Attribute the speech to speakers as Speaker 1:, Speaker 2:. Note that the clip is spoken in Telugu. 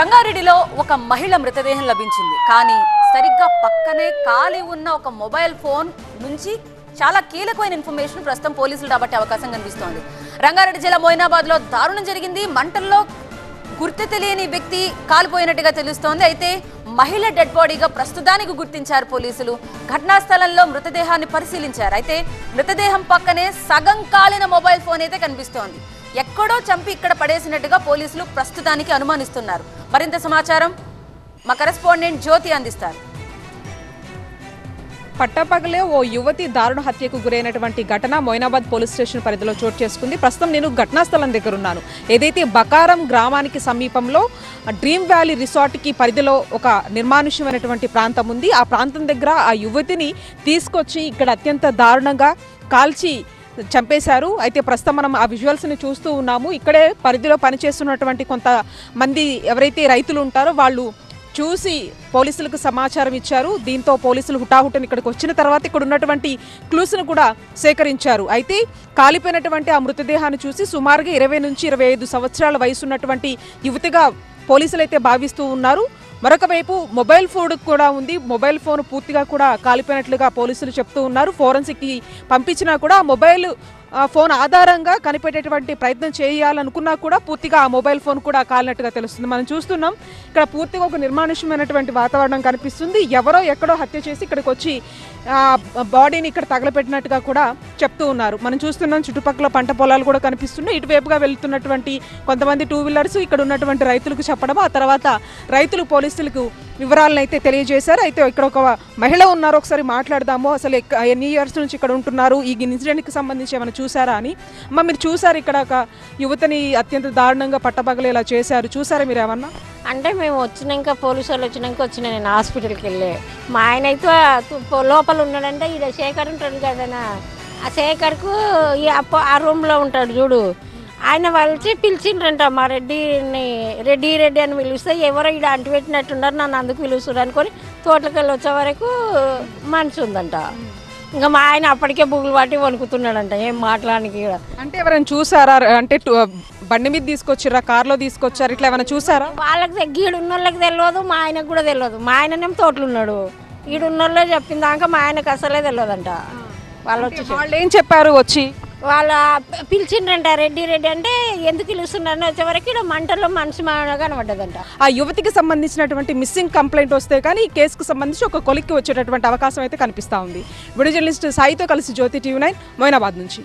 Speaker 1: రంగారెడ్డిలో ఒక మహిళ మృతదేహం లభించింది. కానీ సరిగ్గా పక్కనే ఖాళీ ఉన్న ఒక మొబైల్ ఫోన్ నుంచి చాలా కీలకమైన ఇన్ఫర్మేషన్ ప్రస్తుతం పోలీసులు రాబట్టే అవకాశం కనిపిస్తోంది. రంగారెడ్డి జిల్లా మోయినాబాద్లో దారుణం జరిగింది. మంటల్లో గుర్తు తెలియని వ్యక్తి కాలిపోయినట్టుగా తెలుస్తోంది. అయితే మహిళ డెడ్ బాడీగా ప్రస్తుతానికి గుర్తించారు పోలీసులు. ఘటనా స్థలంలో మృతదేహాన్ని పరిశీలించారు. అయితే మృతదేహం పక్కనే సగం కాలిన మొబైల్ ఫోన్ అయితే కనిపిస్తోంది. ఎక్కడో చంపి ఇక్కడ పడేసినట్టుగా పోలీసులు ప్రస్తుతానికి అనుమానిస్తున్నారు. మరింత సమాచారం మా కరెస్పాండెంట్ జ్యోతి అందిస్తారు.
Speaker 2: పట్టపగలే ఓ యువతి దారుణ హత్యకు గురైనటువంటి ఘటన మొయినాబాద్ పోలీస్ స్టేషన్ పరిధిలో చోటు చేసుకుంది. ప్రస్తుతం నేను ఘటనా స్థలం దగ్గర ఉన్నాను. ఏదైతే బకారం గ్రామానికి సమీపంలో డ్రీమ్ వ్యాలీ రిసార్ట్కి పరిధిలో ఒక నిర్మానుష్యమైనటువంటి ప్రాంతం ఉంది. ఆ ప్రాంతం దగ్గర ఆ యువతిని తీసుకొచ్చి ఇక్కడ అత్యంత దారుణంగా కాల్చి చంపేశారు. అయితే ప్రస్తుతం మనం ఆ విజువల్స్ని చూస్తూ ఉన్నాము. ఇక్కడే పరిధిలో పనిచేస్తున్నటువంటి కొంత మంది ఎవరైతే రైతులు ఉంటారో వాళ్ళు చూసి పోలీసులకు సమాచారం ఇచ్చారు. దీంతో పోలీసులు హుటాహుటిని ఇక్కడికి వచ్చిన తర్వాత ఇక్కడ ఉన్నటువంటి క్లూస్ను కూడా సేకరించారు. అయితే కాలిపోయినటువంటి ఆ మృతదేహాన్ని చూసి సుమారుగా ఇరవై నుంచి ఇరవై ఐదు సంవత్సరాల వయసు ఉన్నటువంటి యువతిగా పోలీసులు అయితే భావిస్తూ ఉన్నారు. మరొక వైపు మొబైల్ ఫోన్ కూడా ఉంది. మొబైల్ ఫోన్ పూర్తిగా కూడా కాలిపోయినట్లుగా పోలీసులు చెప్తూ ఉన్నారు. ఫోరెన్సిక్కి పంపించినా కూడా మొబైల్ ఫోన్ ఆధారంగా కనిపెట్టేటువంటి ప్రయత్నం చేయాలనుకున్నా కూడా పూర్తిగా ఆ మొబైల్ ఫోన్ కూడా కాలినట్టుగా తెలుస్తుంది. మనం చూస్తున్నాం ఇక్కడ పూర్తిగా ఒక నిర్మానుష్యమైనటువంటి వాతావరణం కనిపిస్తుంది. ఎవరో ఎక్కడో హత్య చేసి ఇక్కడికి వచ్చి ఆ, బాడీని ఇక్కడ తగలపెట్టినట్టుగా కూడా చెప్తూ ఉన్నారు. మనం చూస్తున్నాం చుట్టుపక్కల పంట పొలాలు కూడా కనిపిస్తున్నాయి. ఇటువైపుగా వెళ్తున్నటువంటి కొంతమంది టూ వీలర్స్ ఇక్కడ ఉన్నటువంటి రైతులకు చెప్పడం ఆ తర్వాత రైతులు పోలీసులకు వివరాలను అయితే తెలియజేశారు. అయితే ఇక్కడ ఒక మహిళ ఉన్నారు. ఒకసారి మాట్లాడదాము. అసలు ఎన్ని ఇయర్స్ నుంచి ఇక్కడ ఉంటున్నారు? ఈ ఇన్సిడెంట్కి సంబంధించి ఏమైనా చూసారా అని. అమ్మ మీరు చూసారు ఇక్కడ ఒక యువతని అత్యంత దారుణంగా పట్టపగలేలా చేశారు. చూసారా మీరు ఏమన్నా?
Speaker 3: అంటే మేము వచ్చినాక పోలీసు వాళ్ళు వచ్చినాక వచ్చిన నేను హాస్పిటల్కి వెళ్ళే. మా ఆయన అయితే లోపల ఉన్నాడంటే ఈడ శేఖర్ ఉంటాడు కదనా. ఆ శేఖర్కు ఈ అప్ప- ఆ రూమ్లో ఉంటాడు చూడు. ఆయన వాళ్ళకి పిలిచిండ్రంట మా రెడ్డిని రెడ్డి రెడ్డి అని పిలిస్తే ఎవరో ఈడ అంటు పెట్టినట్టున్నారు నన్ను అందుకు పిలుస్తున్నారు అనుకొని తోటలోకి వచ్చే వరకు మనిషి ఉందంట. ఇంకా మా ఆయన అప్పటికే బుగులు పట్టి వణుకుతున్నాడంట ఏం మాట్లాడానికి కూడా.
Speaker 2: అంటే ఎవరైనా చూసారా? అంటే బండి మీద తీసుకొచ్చిరా కార్లో తీసుకొచ్చారు ఇట్లా ఏమైనా చూసారా?
Speaker 3: వాళ్ళకి గీడున్న వాళ్ళకి తెలియదు మా ఆయనకు కూడా తెలియదు మా ఆయననేమో తోటలు ఉన్నాడు ఈడున్న వాళ్ళే చెప్పిన దాకా మా ఆయనకు అసలే తెలియదంట వాళ్ళు వచ్చి
Speaker 2: వాళ్ళు ఏం చెప్పారు వచ్చి?
Speaker 3: వాళ్ళ పిలిచిండ్రంట రెడ్డి రెడ్డి అంటే ఎందుకు పిలుస్తున్నారని వచ్చేవరకు ఇక్కడ మంటల్లో మనిషి కనబడ్డదంట.
Speaker 2: ఆ యువతికి సంబంధించినటువంటి మిస్సింగ్ కంప్లైంట్ వస్తే కానీ ఈ కేసుకు సంబంధించి ఒక కొలిక్కి వచ్చేటటువంటి అవకాశం అయితే కనిపిస్తూ ఉంది. వీడియో జర్నలిస్ట్ సాయితో కలిసి జ్యోతి టీవీ నైన్ మొయినాబాద్ నుంచి.